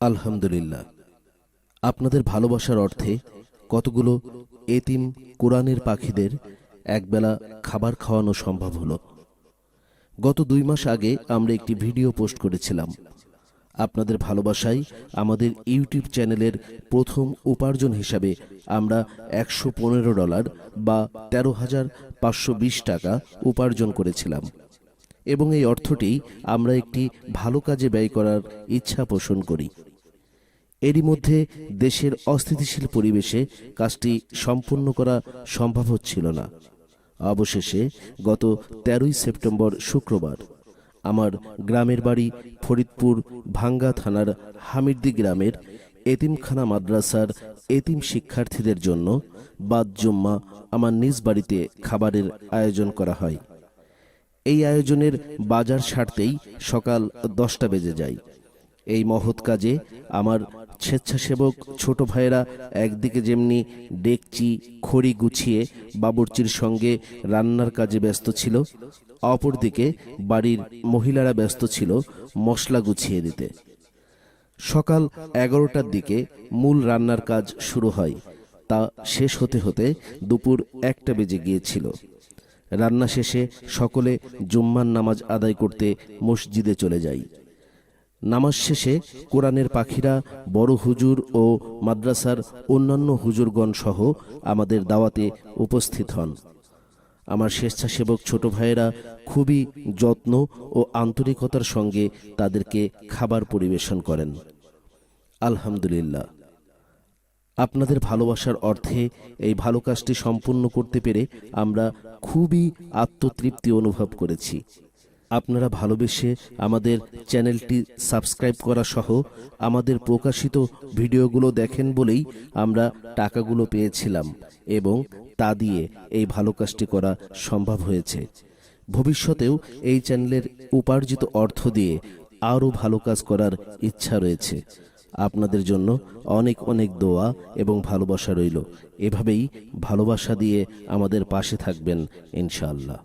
আলহামদুলিল্লাহ। আপনাদের ভালোবাসার অর্থে কতগুলো এতিম কোরআনের পাখিদের একবেলা খাবার খাওয়ানো সম্ভব হলো। গত দুই মাস আগে আমরা একটি ভিডিও পোস্ট করেছিলাম। আপনাদের ভালোবাসায় আমাদের ইউটিউব চ্যানেলের প্রথম উপার্জন হিসাবে আমরা একশো পনেরো ডলার বা তেরো হাজার পাঁচশো বিশ টাকা উপার্জন করেছিলাম। এবং এই অর্থটি আমরা একটি ভালো কাজে ব্যয় করার ইচ্ছা পোষণ করি। এরই মধ্যে দেশের অস্থিতিশীল পরিবেশে কাজটি সম্পূর্ণ করা সম্ভব হচ্ছিল না। অবশেষে গত তেরোই সেপ্টেম্বর শুক্রবার আমার গ্রামের বাড়ি ফরিদপুর ভাঙ্গা থানার হামিরদি গ্রামের এতিমখানা মাদ্রাসার এতিম শিক্ষার্থীদের জন্য বাদ জুম্মা আমার নিজ বাড়িতে খাবারের আয়োজন করা হয়। এই আয়োজনের বাজার সারতেই সকাল দশটা বেজে যায়। এই মহৎ কাজে আমার স্বেচ্ছাসেবক ছোট ভাইয়েরা একদিকে যেমনি ডেকচি, খড়ি গুছিয়ে বাবুর্চির সঙ্গে রান্নার কাজে ব্যস্ত ছিল, অপরদিকে বাড়ির মহিলারা ব্যস্ত ছিল মশলা গুছিয়ে দিতে। সকাল এগারোটার দিকে মূল রান্নার কাজ শুরু হয়, তা শেষ হতে হতে দুপুর একটা বেজে গিয়েছিল। রান্না শেষে সকলে জুম্মার নামাজ আদায় করতে মসজিদে চলে যাই। নামাজ শেষে কোরআনের পাখিরা, বড় হুজুর ও মাদ্রাসার অন্যান্য হুজুরগণ সহ আমাদের দাওয়াতে উপস্থিত হন। আমার স্বেচ্ছাসেবক ছোট ভাইয়েরা খুবই যত্ন ও আন্তরিকতার সঙ্গে তাদেরকে খাবার পরিবেশন করেন। আলহামদুলিল্লাহ। আপনাদের ভালোবাসার অর্থে এই ভালো কাজটি সম্পূর্ণ করতে পেরে আমরা খুবই আত্মতৃপ্তি অনুভব করেছি। আপনারা ভালোবেসে আমাদের চ্যানেলটি সাবস্ক্রাইব করা সহ আমাদের প্রকাশিত ভিডিওগুলো দেখেন বলেই আমরা টাকাগুলো পেয়েছিলাম এবং তা দিয়ে এই ভালো কাজটি করা সম্ভব হয়েছে। ভবিষ্যতেও এই চ্যানেলের উপার্জিত অর্থ দিয়ে আরও ভালো কাজ করার ইচ্ছা রয়েছে। আপনাদের জন্য অনেক অনেক দোয়া এবং ভালোবাসা রইল। এভাবেই ভালোবাসা দিয়ে আমাদের পাশে থাকবেন ইনশাআল্লাহ।